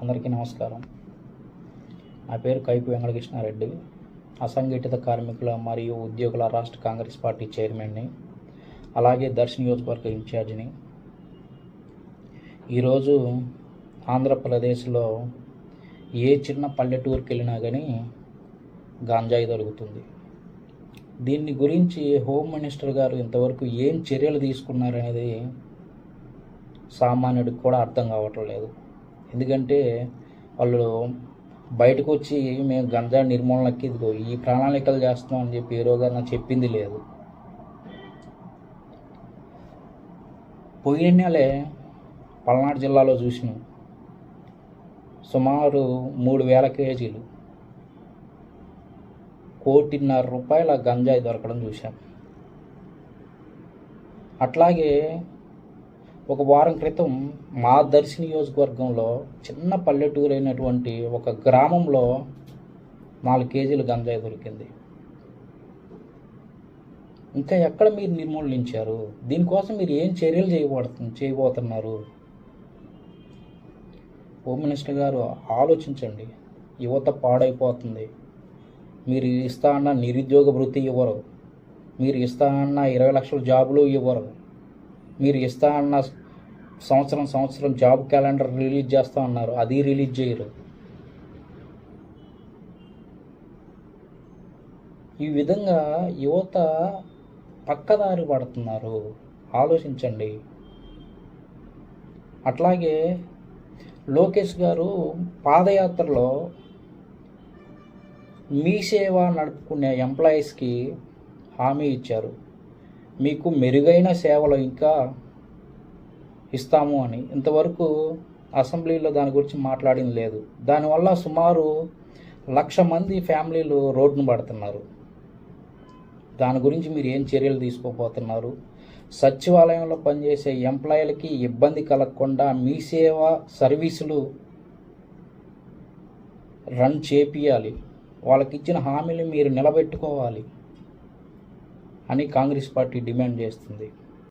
అందరికీ నమస్కారం. నా పేరు కైపు వెంకటకృష్ణారెడ్డి. అసంఘటిత కార్మికుల మరియు ఉద్యోగుల రాష్ట్ర కాంగ్రెస్ పార్టీ చైర్మన్ని అలాగే దర్శి నియోజకవర్గ ఇన్ఛార్జిని. ఈరోజు ఆంధ్రప్రదేశ్లో ఏ చిన్న పల్లెటూరుకి వెళ్ళినా కానీ గాంజాయి దొరుకుతుంది. దీన్ని గురించి హోమ్ మినిస్టర్ గారు ఇంతవరకు ఏం చర్యలు తీసుకున్నారనేది సామాన్యుడికి కూడా అర్థం కావటం లేదు ఎందుకంటే వాళ్ళు బయటకు వచ్చి మేము గంజా నిర్మూలనకి ఇదిగో ఈ ప్రణాళికలు చేస్తున్నాం అని చెప్పి హీరో గారు నాకు చెప్పింది లేదు. పోయిన నెలే పల్నాడు జిల్లాలో చూసినాం. సుమారు మూడు వేల కేజీలు కోటిన్నర రూపాయల గంజాయి దొరకడం చూశాం. అట్లాగే ఒక వారం క్రితం మా దర్శి నియోజకవర్గంలో చిన్న పల్లెటూరు అయినటువంటి ఒక గ్రామంలో నాలుగు కేజీలు గంజాయి దొరికింది. ఇంకా ఎక్కడ మీరు నిర్మూలించారు? దీనికోసం మీరు ఏం చర్యలు చేయబడుతుంది చేయబోతున్నారు? హోమ్ మినిస్టర్ గారు ఆలోచించండి. యువత పాడైపోతుంది. మీరు ఇస్తా అన్న నిరుద్యోగ వృత్తి ఇవ్వరు. మీరు ఇస్తా అన్న ఇరవై లక్షల జాబులు ఇవ్వరు. మీరు ఇస్తా అన్న సంవత్సరం సంవత్సరం జాబ్ క్యాలెండర్ రిలీజ్ చేస్తా అన్నారు. అది రిలీజ్ చేయరు. ఈ విధంగా యువత పక్కదారి పడుతున్నారు. ఆలోచించండి. అట్లాగే లోకేష్ గారు పాదయాత్రలో మీ సేవ నడుపుకునే ఎంప్లాయీస్కి హామీ ఇచ్చారు. మీకు మెరుగైన సేవలు ఇంకా ఇస్తాము అని. ఇంతవరకు అసెంబ్లీలో దాని గురించి మాట్లాడింది లేదు. దానివల్ల సుమారు లక్ష మంది ఫ్యామిలీలు రోడ్డును పడుతున్నారు. దాని గురించి మీరు ఏం చర్యలు తీసుకోబోతున్నారు? సచివాలయంలో పనిచేసే ఎంప్లాయీలకి ఇబ్బంది కలగకుండా మీ సేవ సర్వీసులు రన్ చేపియాలి. వాళ్ళకి ఇచ్చిన హామీలు మీరు నిలబెట్టుకోవాలి. అని కాంగ్రెస్ పార్టీ డిమాండ్ చేస్తుంది.